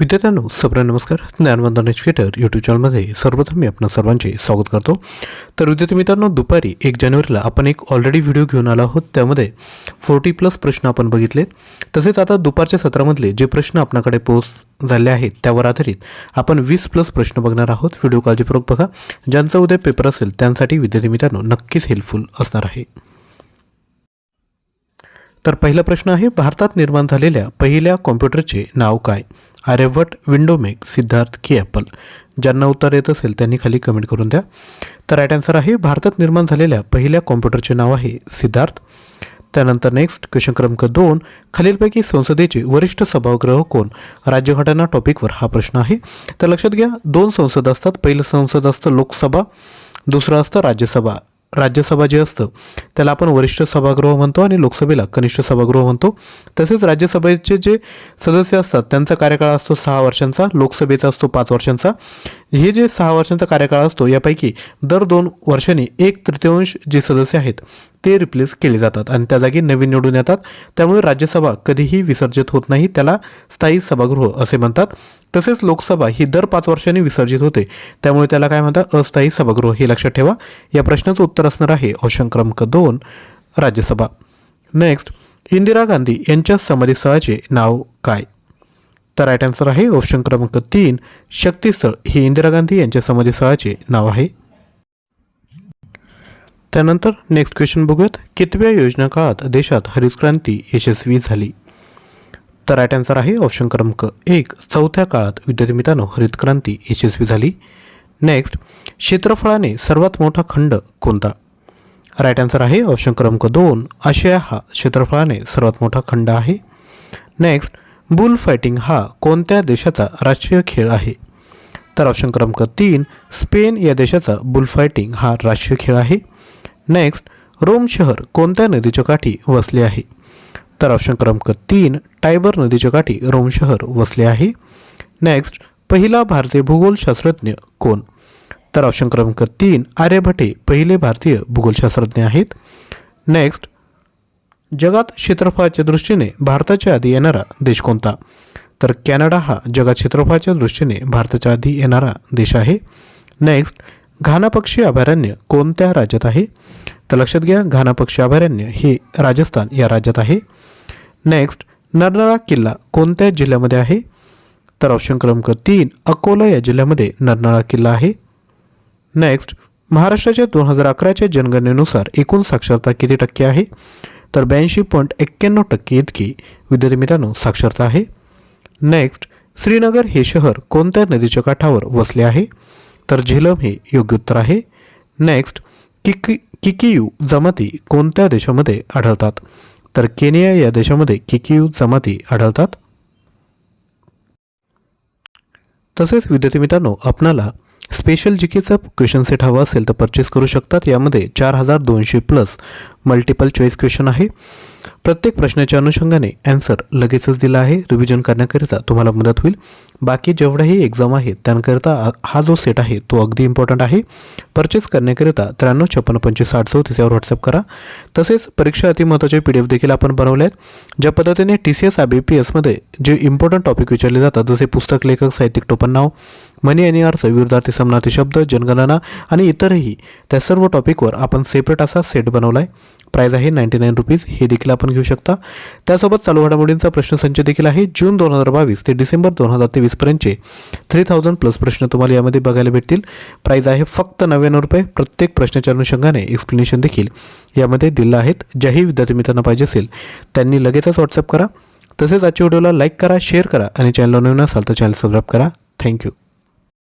विद्यार्थ्यांनो सप्र नमस्कार. ज्ञानवंदन educator YouTube चॅनलमध्ये सर्वप्रथम मी आपण सर्वांचे स्वागत करतो. तर विद्यार्थी मित्रांनो दुपारी एक जानेवारीला आपण एक ऑलरेडी व्हिडिओ घेऊन आलो आहोत. त्यामध्ये फोर्टी प्लस प्रश्न आपण बघितले. तसेच आता दुपारच्या सत्रामधले जे प्रश्न आपणाकडे पोच झाले आहेत त्यावर आधारित आपण वीस प्लस प्रश्न बघणार आहोत. व्हिडिओ काळजीपूर्वक बघा. ज्यांचा उद्या पेपर असेल त्यांसाठी विद्यार्थी मित्रांनो नक्कीच हेल्पफुल असणार आहे. तर पहिला प्रश्न आहे भारतात निर्माण झालेल्या पहिल्या कॉम्प्युटरचे नाव काय? आर्यभट विंडो मेक सिद्धार्थ की ॲपल ज्यांना उत्तर येत असेल त्यांनी खाली कमेंट करून द्या. तर राईट आन्सर आहे भारतात निर्माण झालेल्या पहिल्या कॉम्प्युटरचे नाव आहे सिद्धार्थ. त्यानंतर नेक्स्ट क्वेश्चन क्रमांक दोन खालीलपैकी संसदेचे वरिष्ठ सभागृह कोण? राज्यघटना टॉपिकवर हा प्रश्न आहे. तर लक्षात घ्या दोन संसद असतात. पहिलं संसद असतं लोकसभा दुसरं असतं राज्यसभा. राज्यसभा जे असतं त्याला आपण वरिष्ठ सभागृह म्हणतो आणि लोकसभेला कनिष्ठ सभागृह म्हणतो. तसेच राज्यसभेचे जे सदस्य असतात त्यांचा कार्यकाळ असतो सहा वर्षांचा लोकसभेचा असतो पाच वर्षांचा. हे जे सहा वर्षांचा कार्यकाळ असतो यापैकी दर दोन वर्षांनी एक तृतीयांश जे सदस्य आहेत ते रिप्लेस केले जातात आणि त्या जागी नवीन निवडून येतात. त्यामुळे राज्यसभा कधीही विसर्जित होत नाही त्याला स्थायी सभागृह असे म्हणतात. तसेच लोकसभा ही दर पाच वर्षांनी विसर्जित होते. त्यामुळे त्याला काय म्हणतात? अस्थायी सभागृह हे लक्षात ठेवा. या प्रश्नाचं उत्तर असणार आहे ऑप्शन क्रमांक दोन राज्यसभा. नेक्स्ट इंदिरा गांधी यांच्या समाधीस्थळाचे नाव काय? तर राईट आन्सर आहे ऑप्शन क्रमांक तीन शक्तीस्थळ हे इंदिरा गांधी यांच्या समाधीस्थळाचे नाव आहे. त्यानंतर नेक्स्ट क्वेश्चन बघूयात. कितव्या योजना काळात देशात हरित क्रांती यशस्वी झाली? तर राईट आन्सर आहे ऑप्शन क्रमांक एक. चौथ्या काळात विद्यार्थी मित्रांनो हरित क्रांती यशस्वी झाली. नेक्स्ट क्षेत्रफळाने सर्वात मोठा खंड कोणता? राईट आन्सर आहे ऑप्शन क्रमांक दोन. आशिया हा क्षेत्रफळाने सर्वात मोठा खंड आहे. नेक्स्ट बुल फायटिंग हा कोणत्या देशाचा राष्ट्रीय खेळ आहे? तर ऑप्शन क्रमांक तीन. स्पेन या देशाचा बुल फायटिंग हा राष्ट्रीय खेळ आहे. नेक्स्ट रोम शहर कोणत्या नदीच्या काठी वसले आहे? तर ऑप्शन क्रमांक तीन टायबर नदीच्या काठी रोम शहर वसले आहे. नेक्स्ट पहिला भारतीय भूगोलशास्त्रज्ञ कोण? तर ऑप्शन क्रमांक तीन आर्यभटे पहिले भारतीय भूगोलशास्त्रज्ञ आहेत. नेक्स्ट जगात क्षेत्रफळाच्या दृष्टीने भारताच्या आधी येणारा देश कोणता? तर कॅनडा हा जगात क्षेत्रफळाच्या दृष्टीने भारताच्या आधी येणारा देश आहे. नेक्स्ट घाना पक्षी अभयारण्य कोणत्या राज्यात आहे? तर लक्षात घ्या घाना पक्षी अभयारण्य हे राजस्थान या राज्यात आहे. नेक्स्ट नरनाळा किल्ला कोणत्या जिल्ह्यामध्ये आहे? तर ऑप्शन क्रमांक तीन अकोला या जिल्ह्यामध्ये नरनाळा किल्ला आहे. नेक्स्ट महाराष्ट्राच्या दोन हजार अकराच्या जनगणनेनुसार एकूण साक्षरता किती टक्के आहे? तर ब्याऐंशी पॉईंट एक्क्याण्णव टक्के इतकी विद्यार्थी मित्रांनो साक्षरता आहे. नेक्स्ट श्रीनगर हे शहर कोणत्या नदीच्या काठावर वसले आहे? तर झिलम हे योग्य उत्तर आहे. नेक्स्ट किकी किकियू जमाती कोणत्या देशामध्ये आढळतात? तर केनिया या देशामध्ये किकियू जमाती आढळतात. तसेच विद्यार्थी मित्रांनो आपणाला स्पेशल जी केचा क्वेश्चन सेट हवा असेल तर परचेस करू शकतात. यामध्ये चार हजार दोनशे प्लस मल्टिपल चॉईस क्वेश्चन आहे. प्रत्येक प्रश्नाच्या अनुषंगाने ॲन्सर लगेचच दिला आहे. रिव्हिजन करण्याकरिता तुम्हाला मदत होईल. बाकी जेवढ्याही एक्झाम आहेत त्यांकरिता हा जो सेट आहे तो अगदी इम्पॉर्टंट आहे. परचेस करण्याकरिता त्र्याण्णव छप्पन्न पंचवीस साठ चौतीस यावर व्हॉट्सअप करा. तसेच परीक्षा अति महत्त्वाचे पी डी एफ देखील आपण बनवले आहेत. ज्या पद्धतीने T C S I B P एसमध्ये जे इम्पॉर्टंट टॉपिक विचारले जातात जसे पुस्तक लेखक साहित्यिक टोपण नाव मनी आणि अर्थ विरुद्धार्थी समनार्थी शब्द जनगणना आणि इतरही त्या सर्व टॉपिकवर आपण सेपरेट असा सेट बनवला आहे प्राईज आहे नाईंटी नाईन रुपीज. हे देखील आपण घेऊ शकता. त्यासोबत चालू घडामोडींचा प्रश्नसंच देखील आहे. जून दोन हजार बावीस ते डिसेंबर दोन हजार तेवीसपर्यंतचे थ्री थाउजंड प्लस प्रश्न तुम्हाला यामध्ये बघायला भेटतील. प्राईज आहे फक्त नव्याण्णव रुपये. प्रत्येक प्रश्नाच्या अनुषंगाने एक्सप्लेनेशन देखील यामध्ये दिलं आहेत. ज्याही विद्यार्थी मित्रांना पाहिजे असेल त्यांनी लगेचच व्हॉट्सअप करा. तसेच आजच्या व्हिडिओला लाईक करा शेअर करा आणि चॅनलला नवीन असाल तर चॅनल सबस्क्राईब करा. थँक्यू